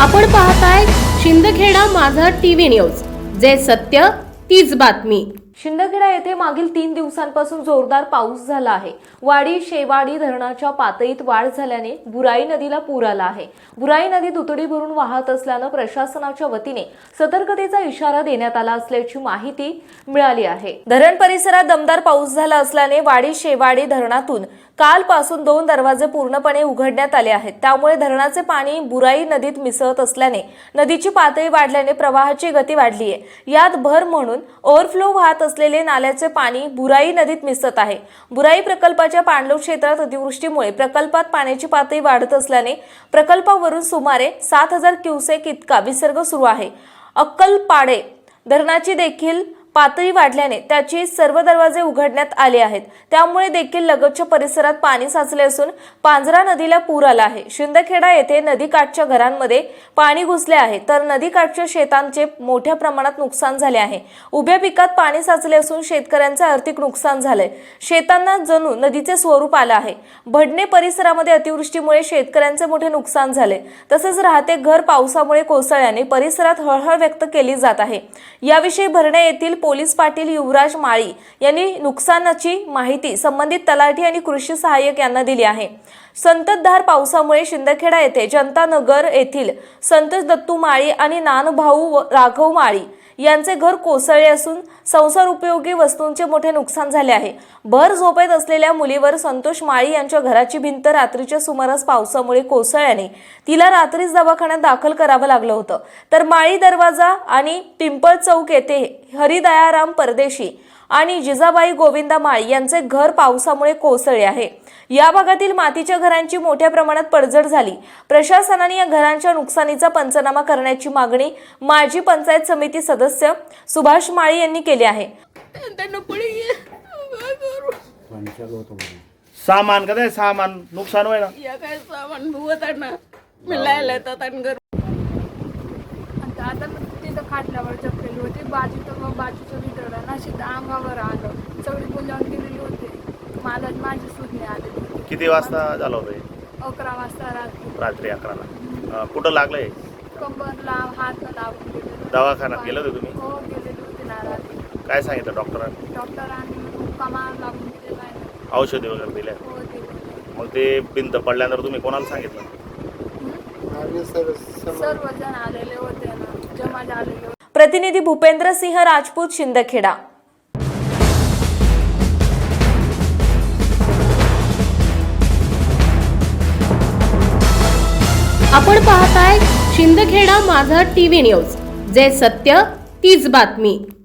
आपण पाहताय शिंदखेडा माझा टीव्ही न्यूज. जे सत्य तीच बातमी. शिंदखेडा येथे मागील तीन दिवसांपासून जोरदार पाऊस झाला आहे. वाडी शेवाडी धरणाच्या पातळीत वाढ झाल्याने बुराई नदीला पूर आला आहे. बुराई नदी दुतडी भरून वाहत असल्यानं प्रशासनाच्या वतीने सतर्कतेचा इशारा देण्यात आला असल्याची माहिती मिळाली आहे. धरण परिसरात दमदार पाऊस झाला असल्याने वाडी शेवाडी धरणातून कालपासून दोन दरवाजे पूर्णपणे उघडण्यात आले आहेत. त्यामुळे धरणाचे पाणी बुराई नदीत मिसळत असल्याने नदीची पातळी वाढल्याने प्रवाहाची गती वाढली आहे यात भर म्हणून ओव्हरफ्लो वाहत असलेले नाल्याचे पाणी बुराई नदीत मिसळत आहे. बुराई प्रकल्पाच्या पाणलोट क्षेत्रात अतिवृष्टीमुळे प्रकल्पात पाण्याची पातळी वाढत असल्याने प्रकल्पावरून सुमारे सात हजार क्युसेक इतका विसर्ग सुरू आहे. अक्कलपाडे धरणाची देखील पातळी वाढल्याने त्याची सर्व दरवाजे उघडण्यात आले आहेत. त्यामुळे देखील लगतच्या परिसरात पाणी साचले असून पांझरा नदीला पूर आला आहे. शिंदखेडा येथे नदीकाठच्या घरांमध्ये पाणी घुसले आहे. तर नदीकाठच्या शेतांचे मोठ्या प्रमाणात नुकसान झाले आहे. उभ्या पिकात पाणी साचले असून शेतकऱ्यांचे आर्थिक नुकसान झालंय. शेतांना जणू नदीचे स्वरूप आलं आहे. भडणे परिसरामध्ये अतिवृष्टीमुळे शेतकऱ्यांचे मोठे नुकसान झाले तसेच राहते घर पावसामुळे कोसळल्याने परिसरात हळहळ व्यक्त केली जात आहे. याविषयी भरणे येथील पोलीस पाटील युवराज माळी यांनी नुकसानाची माहिती संबंधित तलाठी आणि कृषी सहाय्यक यांना दिली आहे. संततधार पावसामुळे शिंदखेडा येथे जनता नगर येथील संतोष दत्तू माळी आणि नानभाऊ राघव माळी यांचे घर कोसळले असून संसार उपयोगी वस्तूंचे मोठे नुकसान झाले आहे. भर झोपेत असलेल्या मुलीवर संतोष माळी यांच्या घराची भिंत रात्रीच्या सुमारास पावसामुळे कोसळल्याने तिला रात्रीच दवाखान्यात दाखल करावं लागलं होतं. तर माळी दरवाजा आणि पिंपळ चौक येथे हरिदयाराम परदेशी आणि जिजाबाई गोविंदा माळी यांचे घर पावसामुळे कोसळले आहे. या भागातील मातीच्या घरांची मोठ्या प्रमाणात पडझड झाली. प्रशासनाने या घरांच्या नुकसानीचा पंचनामा करण्याची मागणी माजी पंचायत समिती सदस्य सुभाष माळी यांनी केली आहे. सामान का ते सामान नुकसान होय ना? या काय सामान भुवताना? मिळायला येतात आणि घर खाटल्यावर जपलेली होती. बाजू तर मग बाजूचं वितरण अशी अंगावर आलं. सगळी बोलावून गेलेली होते. मला माझी आलेली होती. किती वाजता झालं होतं हे? अकरा वाजता रात्री. रात्री अकराला. अं, कुठं लागलंय? कंबरला हात लावून गेलेलं दवाखान्यात गेले होते तुम्ही? हो गेलेली होती ना रात्री. काय सांगितलं डॉक्टरांनी? डॉक्टरांनी कमाल लागून दिलेला आहे ना. औषधी वगैरे दिल्या. हो दिले. मग ते भिंत पडल्यानंतर तुम्ही कोणाला सांगितलं? सर्वजण आलेले ना होते. प्रतिनिधी भूपेंद्र सिंह राजपूत शिंदखेडा। आपण पाहताय शिंदखेडा माझा टीव्ही न्यूज. जे सत्य तीच बातमी.